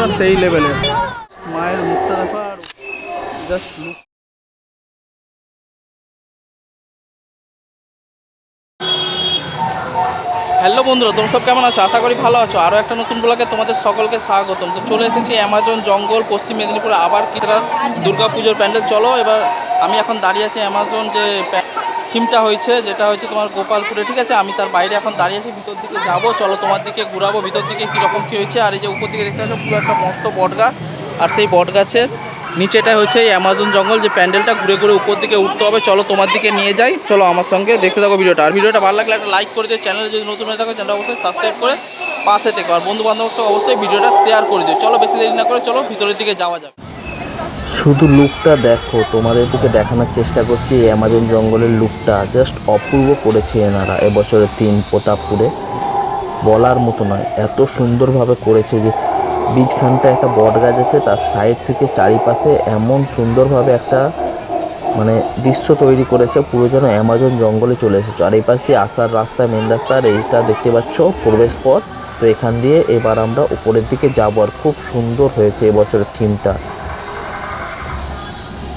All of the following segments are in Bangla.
বন্ধুরা সেই লেভেলের মায়ের মুখটা দেখো আর জাস্ট লুক হ্যালো বন্ধুরা তোমরা সব কেমন আছো? আশা করি ভালো আছো। আরও একটা নতুন ব্লগে তোমাদের সকলকে স্বাগতম। তো চলে এসেছি অ্যামাজন জঙ্গল পশ্চিম মেদিনীপুরে আবার কিছুটা দুর্গা পুজোর প্যান্ডেল। চলো এবার আমি এখন দাঁড়িয়ে আছি অ্যামাজন যে থিমটা হয়েছে, যেটা হচ্ছে তোমার গোপালপুরে, ঠিক আছে? আমি তার বাইরে এখন দাঁড়িয়ে আছি, ভিতর দিকে যাব। চলো তোমার দিকে ঘুরাবো, ভিতর দিকে কীরকম কী হয়েছে। আর এই যে উপর দিকে দেখতে পাচ্ছ, পুরো একটা মস্ত বট গাছ আর সেই বট গাছের নিচেটা হচ্ছে এই অ্যামাজন জঙ্গল, যে প্যান্ডেলটা ঘুরে ঘুরে উপর দিকে উঠতে হবে। চলো তোমার দিকে নিয়ে যাই। চলো আমার সঙ্গে দেখতে থাকো ভিডিওটা। আর ভিডিওটা ভালো লাগলে একটা লাইক করে দিও। চ্যানেলে যদি নতুন হয়ে থাকো চ্যানেলটা অবশ্যই সাবস্ক্রাইব করে পাশে থেকো। আর বন্ধু বান্ধবের সঙ্গে অবশ্যই ভিডিওটা শেয়ার করে দিও। চলো বেশি দেরি না করে, চলো ভিতরের দিকে যাওয়া যাক। শুধু লুকটা দেখো তোমাদেরকে দেখানোর চেষ্টা করছি এই অ্যামাজন জঙ্গলের লুকটা জাস্ট অপূর্ব করেছে এনারা এবছরের তিন প্রতাপপুরে। বলার মতো নয়, এত সুন্দরভাবে করেছে যে বীজখানটা একটা বট গাছ আছে, তার সাইড থেকে চারিপাশে এমন সুন্দরভাবে একটা মানে দৃশ্য তৈরি করেছে, পুরো যেন অ্যামাজন জঙ্গলে চলে এসেছে। আর এই পাশ দিয়ে আসার রাস্তা মেন রাস্তা, আর এইটা দেখতে পাচ্ছ, প্রবেশ পথ। তো এখান দিয়ে এবার আমরা উপরের দিকে যাব, আর খুব সুন্দর হয়েছে এবছরের থিমটা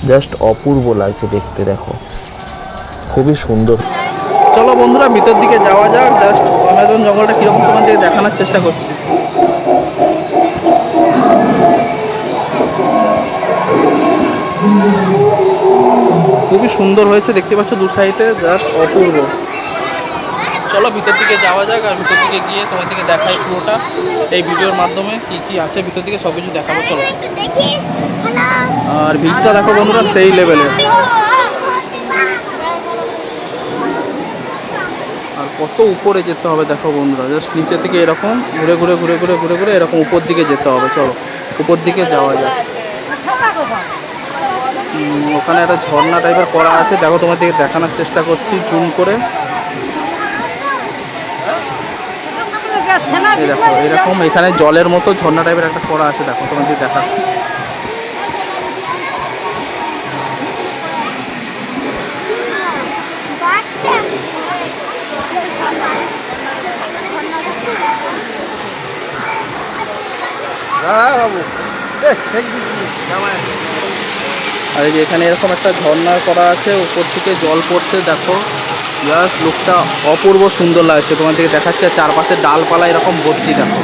জাস্ট অপূর্ব লাগছে দেখতে, দেখো। খুবই সুন্দর। চলো বন্ধুরা ভিতর দিকে যাওয়া যাক। জাস্ট অ্যামাজন জঙ্গলটা কীরকম দিকে দেখানোর চেষ্টা করছি। খুবই সুন্দর হয়েছে, দেখতে পাচ্ছ দু সাইডে জাস্ট অপূর্ব। চলো ভিতর দিকে যাওয়া যাক আর ভিতর দিকে গিয়ে তোমার দিকে দেখাই পুরোটা। এই ভিডিওর মাধ্যমে কি কি আছে ভিতর দিকে সব কিছু দেখাবো, চলো। আর ভিড়টা দেখো বন্ধুরা, সেই লেভেলে আর কত উপরে যেতে হবে দেখো বন্ধুরা জাস্ট নিচে থেকে এরকম, ঘুরে ঘুরে ঘুরে ঘুরে ঘুরে ঘুরে এরকম উপর দিকে যেতে হবে, চলো। উপর দিকে যাওয়া যাক। ওখানে একটা ঝর্ণা টাইপের করা আছে, দেখো তোমার দিকে দেখানোর চেষ্টা করছি জুম করে এই দেখো এরকম এখানে জলের মতো ঝর্ণা টাইপের একটা করা আছে দেখো তোমার দিকে দেখাচ্ছি। আর এই যে এখানে এরকম একটা ঝর্ণা করা আছে উপর থেকে জল পড়ছে দেখো। জাস্ট লুকটা অপূর্ব সুন্দর লাগছে। তোমার থেকে দেখাচ্ছে, চারপাশে ডালপালা এরকম ভর্তি, দেখো।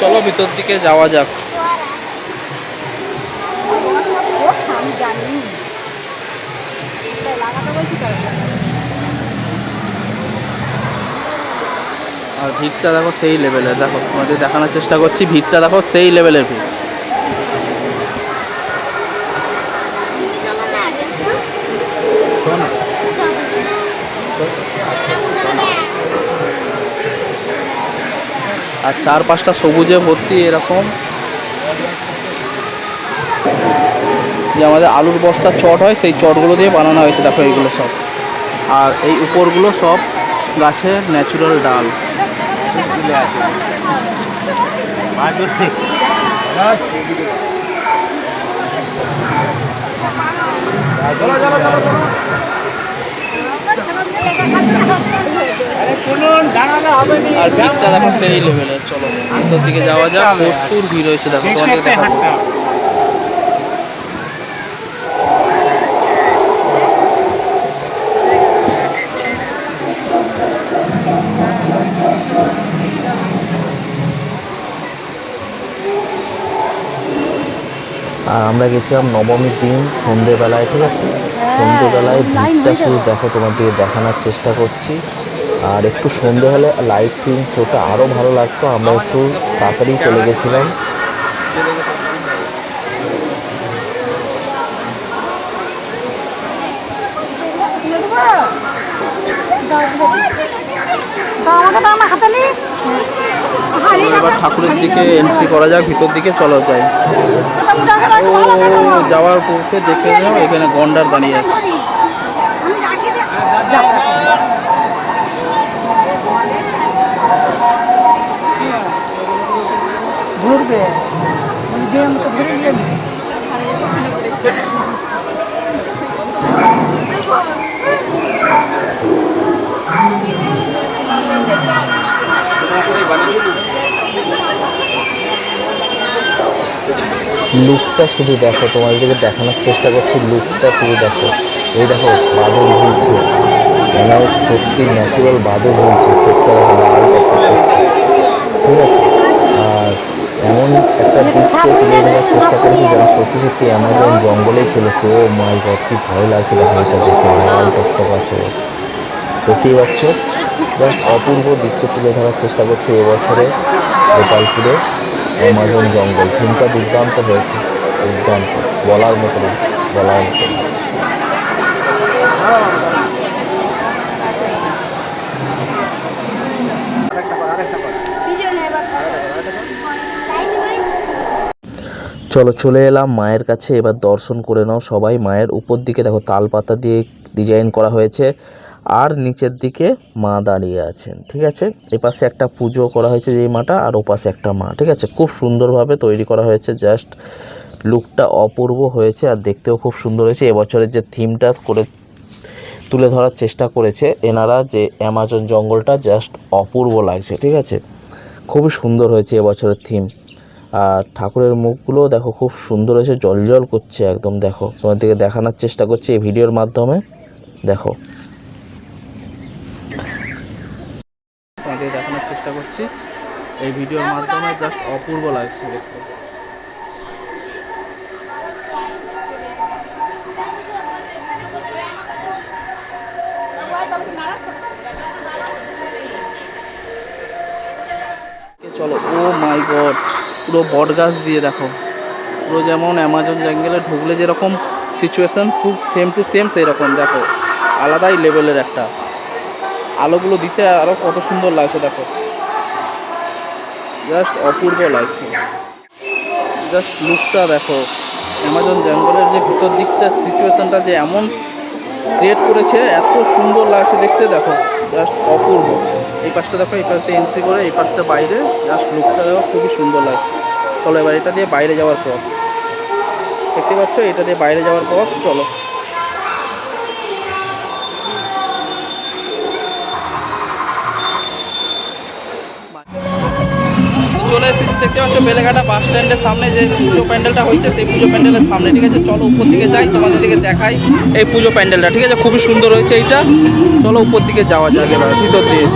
চলো ভিতর দিকে যাওয়া যাক। ভিড়টা দেখো সেই লেভেলের দেখো, তোমাদের দেখানোর চেষ্টা করছি, ভিড়টা দেখো সেই লেভেলের ভিড়। আর চার পাঁচটা সবুজে ভর্তি এরকম। যে আমাদের আলুর বস্তার চট হয়, সেই চটগুলো দিয়ে বানানো হয়েছে, দেখো এইগুলো সব। আর এই উপরগুলো সব গাছের ন্যাচুরাল ডাল। আর ভিড়টা দেখো সেই লেভেলের চলো। ভিতর দিকে যাওয়া যাক, প্রচুর ভিড় হয়েছে। দেখো, তোমাদেরকে দেখাবো। আর আমরা গেছিলাম নবমীর দিন সন্ধেবেলায় ঠিক আছে সন্ধেবেলায় ভিড়টা শুধু দেখো তোমার দিকে দেখানোর চেষ্টা করছি আর একটু সন্ধে হলে লাইটিং শোটা আরও ভালো লাগতো আমরা একটু তাড়াতাড়ি চলে গেছিলাম আমাকে তো আমার হাতে এবার ঠাকুরের দিকে এন্ট্রি করা যাক ভিতর দিকে চলো যাই। ও যাওয়ার পথে দেখে যাও এখানে গন্ডার দাঁড়িয়ে আছে। ঘুরবে। লুকটা শুধু দেখো, তোমাদেরকে দেখানোর চেষ্টা করছি লুকটা শুধু দেখো। এই দেখো, বাদল ঝুলছে। মানে সত্যি ন্যাচুরাল বাদল ঝুলছে, চোখটা দেখো, লাল ঠিক আছে? আর এমন একটা দৃশ্য তুলে ধরার চেষ্টা করেছি যেন সত্যি সত্যি অ্যামাজন জঙ্গলেই চলেছে। ও মাই গড কি ভয় লাগছে দেখো এটা দেখে, লাল টকটক আছে দেখতেই পাচ্ছ জাস্ট অপূর্ব দৃশ্য তুলে ধরার চেষ্টা করছে এবছরে গোপালপুরে। অ্যামাজন জঙ্গল। থিমটা দুর্দান্ত হয়েছে। দুর্দান্ত। বলার মতো না, বলার মতো চলো, চলে এলাম মায়ের কাছে। এবার দর্শন করে নাও সবাই। মায়ের উপর দিকে দেখো তাল পাতা দিয়ে ডিজাইন করা হয়েছে। আর নিচের দিকে মা দাঁড়িয়ে আছেন, ঠিক আছে? এপাশে একটা পুজো করা হয়েছে যেই মাটা, আর ওপাশে একটা মা, ঠিক আছে? খুব সুন্দরভাবে তৈরি করা হয়েছে, জাস্ট লুকটা অপূর্ব হয়েছে আর দেখতেও খুব সুন্দর হয়েছে। এবছরের যে থিমটা করে তুলে ধরার চেষ্টা করেছে এনারা যে অ্যামাজন জঙ্গলটা জাস্ট অপূর্ব লাগছে, ঠিক আছে? খুবই সুন্দর হয়েছে এবছরের থিম। আর ঠাকুরের মুখগুলো দেখো, খুব সুন্দর হয়েছে জল জল করছে একদম, দেখো। তোমাদেরকে দেখানোর চেষ্টা করছি এই ভিডিওর মাধ্যমে, দেখো। তোমাদের দেখানোর চেষ্টা করছি। এই ভিডিওর মাধ্যমে জাস্ট অপূর্ব লাগছে দেখতে। চলো, ও মাই গড পুরো বট গাছ দিয়ে দেখো। পুরো যেমন অ্যামাজন জঙ্গলে ঢুকলে যেরকম সিচুয়েশন খুব সেম টু সেম সেই রকম দেখো। আলাদাই লেভেলের একটা। আলোগুলো দিতে আরও কত সুন্দর লাগছে, দেখো। জাস্ট অপূর্ব লাগছে। জাস্ট লুকটা দেখো। অ্যামাজন জঙ্গলের যে ভিতর দিকটা সিচুয়েশনটা যে এমন ক্রিয়েট করেছে, এত সুন্দর লাগছে দেখতে, দেখো। জাস্ট অপূর্ব। এই পাশটা দেখো, এই পাশটা এন্ট্রি করে, এই পাশটা বাইরে। জাস্ট লুকটা দেখো, খুবই সুন্দর লাগছে। চলো, এবার এটা দিয়ে বাইরে যাওয়ার পথ। দেখতে পাচ্ছ? এটা দিয়ে বাইরে যাওয়ার পথ। চলো। চলে এসেছি, দেখতে পাচ্ছ বেলেঘাটা বাস স্ট্যান্ডের সামনে যে পুজো প্যান্ডেলটা হয়েছে সেই পুজো প্যান্ডেলের সামনে, ঠিক আছে? চলো উপর দিকে যাই, তোমাদের দিকে দেখাই এই পুজো প্যান্ডেলটা, ঠিক আছে? খুবই সুন্দর হয়েছে এইটা। চলো উপর দিকে যাওয়া যাক এবার, ভিতর দিয়ে।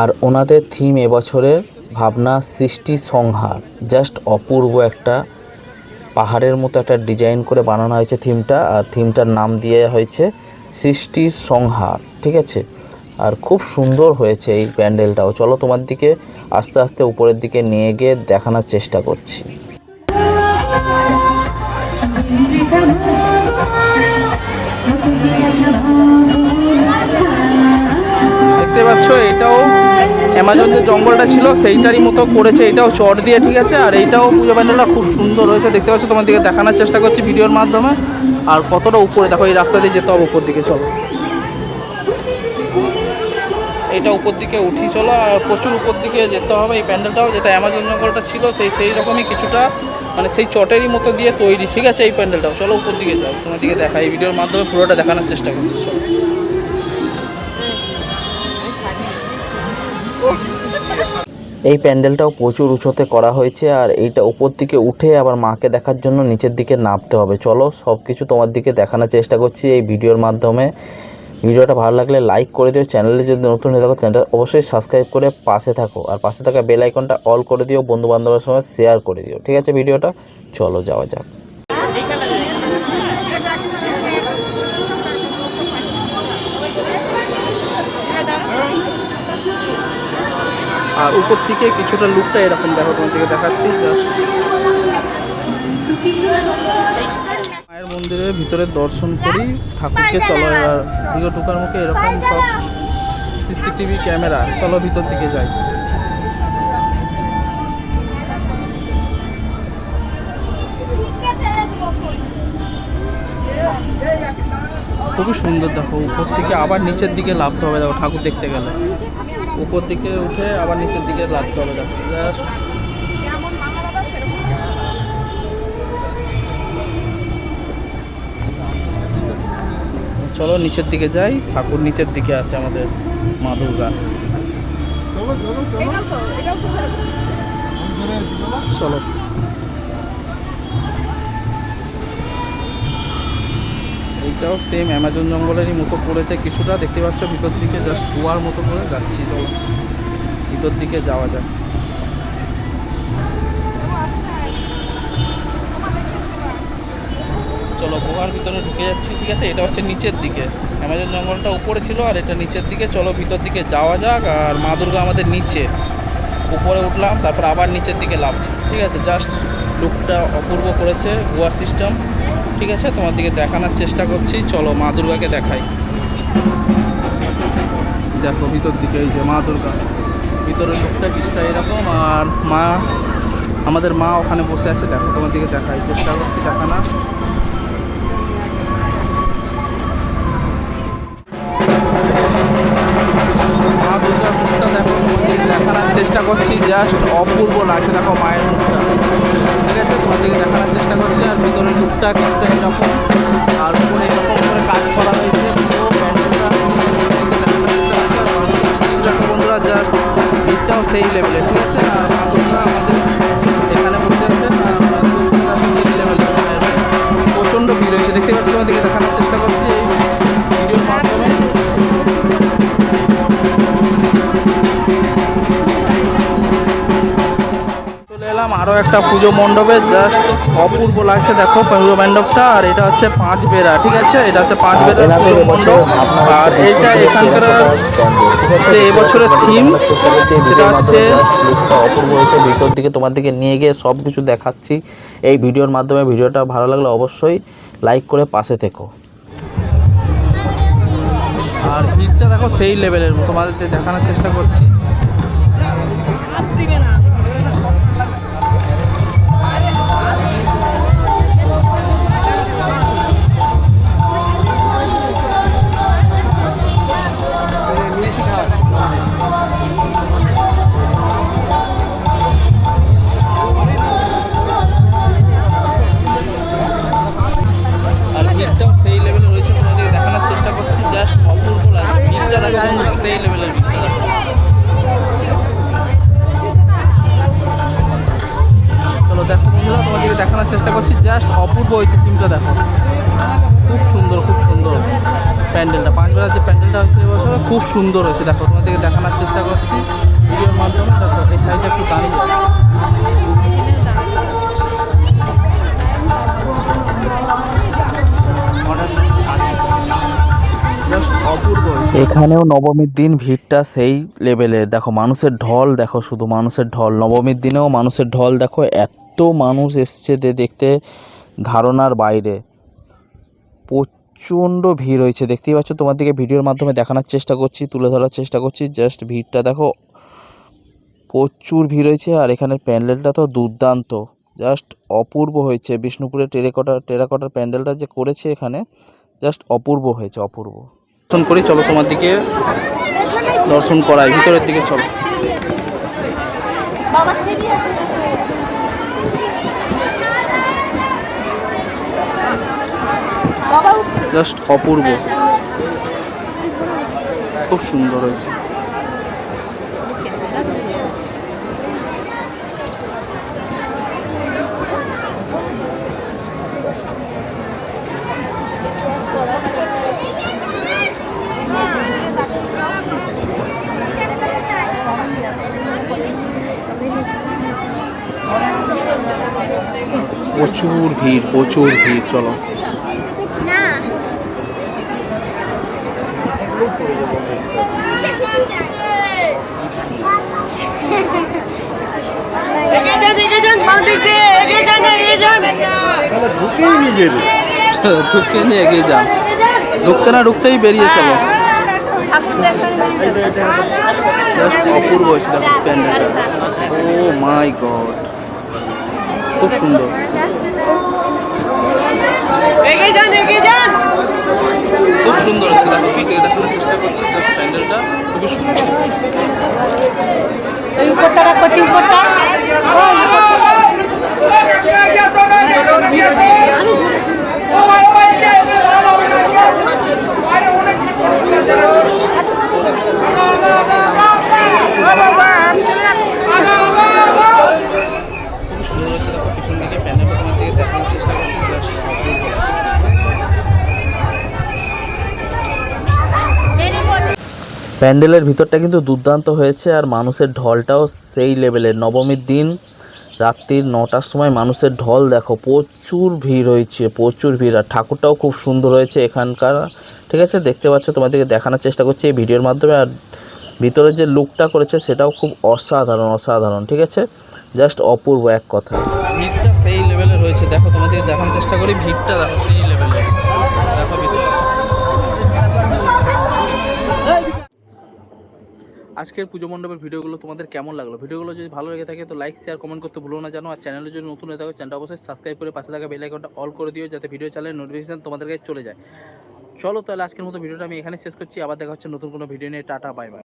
আর ওনাদের থিম এবছরের ভাবনা সৃষ্টি সংহার জাস্ট অপূর্ব একটা পাহাড়ের মতো একটা ডিজাইন করে বানানো হয়েছে থিমটা আর থিমটার নাম দিয়ে হয়েছে সৃষ্টি সংহার, ঠিক আছে? আর খুব সুন্দর হয়েছে এই প্যান্ডেলটাও। চলো তোমার দিকে আস্তে আস্তে উপরের দিকে নিয়ে গিয়ে দেখানোর চেষ্টা করছি। দেখতে পাচ্ছ, এটাও অ্যামাজন যে জঙ্গলটা ছিল, সেইটারই মতো করেছে। এটাও চট দিয়ে ঠিক আছে, আর এইটাও পুজো প্যান্ডেলটা খুব সুন্দর হয়েছে। দেখতে পাচ্ছ, তোমার দিকে দেখানোর চেষ্টা করছি ভিডিওর মাধ্যমে। আর কতটা উপরে, দেখো এই রাস্তা দিয়ে যেতে হবে উপর দিকে, চলো। এইটা উপর দিকে উঠি চলো, আর প্রচুর উপর দিকে যেতে হবে এই প্যান্ডেলটাও, যেটা অ্যামাজন জঙ্গলটা ছিল, সেই সেই রকমই কিছুটা মানে সেই চটেরই মতো দিয়ে তৈরি। ঠিক আছে, এই প্যান্ডেলটাও, চলো উপর দিকে যাও তোমার দিকে দেখা এই ভিডিওর মাধ্যমে পুরোটা দেখানোর চেষ্টা করছি, চলো। এই প্যান্ডেলটাও প্রচুর উঁচুতে করা হয়েছে, আর এইটা উপর দিকে উঠে আবার মাকে দেখার জন্য নিচের দিকে নামতে হবে। চলো সব কিছু তোমার দিকে দেখানোর চেষ্টা করছি এই ভিডিওর মাধ্যমে। ভিডিওটা ভালো লাগলে লাইক করে দিও। চ্যানেলে যদি নতুন হয়ে থাকো চ্যানেলটা অবশ্যই সাবস্ক্রাইব করে পাশে থাকো। আর পাশে থাকা বেল আইকনটা অল করে দিও বন্ধু বান্ধবের সঙ্গে শেয়ার করে দিও। ঠিক আছে ভিডিওটা? চলো যাওয়া যাক। আর উপর থেকে কিছুটা লুকটা এরকম দেখো, তোমার দিকে দেখাচ্ছি জাস্ট মায়ের মন্দিরের ভিতরে দর্শন করি, ঠাকুরকে চলো, এবার দিকে ঢোকার মুখে এরকম সব সিসিটিভি ক্যামেরা, চলো ভিতর দিকে যাই। খুবই সুন্দর, দেখো, উপর থেকে আবার নিচের দিকে লাভতে হবে, দেখো, ঠাকুর দেখতে গেলে। উপর দিকে উঠে আবার নিচের দিকে লাগতে হবে, দেখো চলো নিচের দিকে যাই, ঠাকুর নিচের দিকে আছে আমাদের মা দুর্গা। চলো। এইটাও সেম অ্যামাজন জঙ্গলেরই মতো করেছে কিছুটা। দেখতে পাচ্ছ ভিতর দিকে জাস্ট কুয়ার মতো করে যাচ্ছি, চলো। ভিতর দিকে যাওয়া যায় চলো গুহার ভিতরে ঢুকে যাচ্ছি, ঠিক আছে? এটা হচ্ছে নিচের দিকে। অ্যামাজন জঙ্গলটা উপরে ছিল আর এটা নিচের দিকে। চলো ভিতর দিকে যাওয়া যাক আর মা দুর্গা আমাদের নিচে। উপরে উঠলাম, তারপর আবার নিচের দিকে লাভছি ঠিক আছে? জাস্ট লুকটা অপূর্ব করেছে গুহার সিস্টেম ঠিক আছে? তোমার দিকে দেখানোর চেষ্টা করছি। চলো মা দুর্গাকে দেখাই। দেখো ভিতর দিকে এই যে মা দুর্গা। ভিতরের লুকটা কিছুটা এরকম আর মা, আমাদের মা ওখানে বসে আছে। দেখো তোমার দিকে দেখাই। চেষ্টা করছি দেখানোর। জাস্ট অপূর্ব লাগছে, দেখো মায়ের মুখটা। ঠিক আছে, তোমাদেরকে দেখানোর চেষ্টা করছি, আর ভিতরের লুকটা কিছুটা এরকম। আর উপরে এরকম করে কাজ করা হয়েছে বন্ধুরা জাস্ট ভিড়টাও সেই লেভেলের ঠিক আছে? এখানে বসে আছেন প্রচণ্ড ভিড় হয়েছে, দেখতে পাচ্ছি তোমাদেরকে দেখানোর চেষ্টা আরও একটা পুজো মণ্ডপে জাস্ট অপূর্ব লাগছে দেখো পুজো মণ্ডপটা আর এটা হচ্ছে পাঁচ বেড়া ঠিক আছে? এটা হচ্ছে পাঁচ বেড়া পুজো মণ্ডপ আর এটা এখানকার? যে এবছরের থিম দেখানোর চেষ্টা করছি এই সেটা হচ্ছে- অপূর্ব হয়েছে ভিতর দিকে তোমার দিকে নিয়ে গিয়ে সব কিছু দেখাচ্ছি। এই ভিডিওর মাধ্যমে ভিডিওটা ভালো লাগলে অবশ্যই লাইক করে পাশে থেকো। আর ভিড়টা দেখো সেই লেভেলের তোমাদের দেখানোর চেষ্টা করছি। সেই লেভেলের চলো দেখো বন্ধুরা, তোমাদেরকে দেখানোর চেষ্টা করছি। জাস্ট অপূর্ব হয়েছে থিমটা দেখো। খুব সুন্দর খুব সুন্দর প্যান্ডেলটা। পাঁচ বেলার যে প্যান্ডেলটা হয়েছে এবছর খুব সুন্দর হয়েছে। দেখো, তোমাদেরকে দেখানোর চেষ্টা করছি। ভিডিওর মাধ্যমে, দেখো, এই সাইডে একটু দাঁড়িয়ে এখানেও নবমীর দিন ভিড়টা সেই লেভেলের দেখো, মানুষের ঢল, দেখো, শুধু মানুষের ঢল। নবমীর দিনেও মানুষের ঢল, দেখো, এত মানুষ এসছে দে দেখতে ধারণার বাইরে। প্রচণ্ড ভিড় হয়েছে। দেখতেই পাচ্ছ তোমার দিকে ভিডিওর মাধ্যমে দেখানোর চেষ্টা করছি, তুলে ধরার চেষ্টা করছি। জাস্ট ভিড়টা, দেখো, প্রচুর ভিড় হয়েছে। আর এখানের প্যান্ডেলটা তো দুর্দান্ত। জাস্ট অপূর্ব হয়েছে। বিষ্ণুপুরের টেরাকোটা, টেরাকোটার প্যান্ডেলটা যে করেছে এখানে জাস্ট অপূর্ব হয়েছে, অপূর্ব। দর্শন করি চলো তোমার দিকে দর্শন করাই ভিতরের দিকে চলো। জাস্ট অপূর্ব। খুব সুন্দর হয়েছে। প্রচুর ভিড় প্রচুর ভিড় চলো। ঢুকতে নিয়ে এগিয়ে যান। ঢুকতে না ঢুকতেই বেরিয়ে চলো। জাস্ট অপূর্ব হয়েছে দেখো প্যান্ডেলটা। ও মাই গড খুব সুন্দর। খুব সুন্দর হয়েছে দেখো ভিডিও দেখানোর চেষ্টা করছি জাস্ট প্যান্ডেলটা খুবই সুন্দর। উপরটা রাখো উপরটা। প্যান্ডেলের ভিতরটা কিন্তু দুর্দান্ত হয়েছে আর মানুষের ঢলটাও সেই লেভেলের। নবমীর দিন রাত্রির নটার সময় মানুষের ঢল দেখো, প্রচুর ভিড় হয়েছে, প্রচুর ভিড়। আর ঠাকুরটাও খুব সুন্দর হয়েছে এখানকার। ঠিক আছে, দেখতে পাচ্ছ, তোমাদেরকে দেখানোর চেষ্টা করছি এই ভিডিওর মাধ্যমে। আর ভিতরে যে লুকটা করেছে সেটাও খুব অসাধারণ অসাধারণ। ঠিক আছে, জাস্ট অপূর্ব এক কথা। ভিড়টা সেই লেভেলের হয়েছে। দেখো তোমাদের দেখানোর চেষ্টা করি, ভিড়টা দেখো সেই লেভেলের। আজকের পুজো মণ্ডপের ভিডিওগুলো তোমাদের কেমন লাগল? ভিডিওগুলো যদি ভালো লেগে থাকে তো লাইক শেয়ার কমেন্ট করতে ভুলো না জানো। আর চ্যানেলে যদি নতুন হয়ে থাকো চ্যানেলটা অবশ্যই সাবস্ক্রাইব করে পাশে থাকা বেল আইকনটা অল করে দিও যাতে ভিডিও চ্যানেলের নোটিফিকেশন তোমাদের কাছে চলে যায়। চলো তাহলে আজকের মতো ভিডিওটা আমি এখানে শেষ করছি। আবার দেখা হচ্ছে নতুন কোনো ভিডিও নিয়ে। Tata bye bye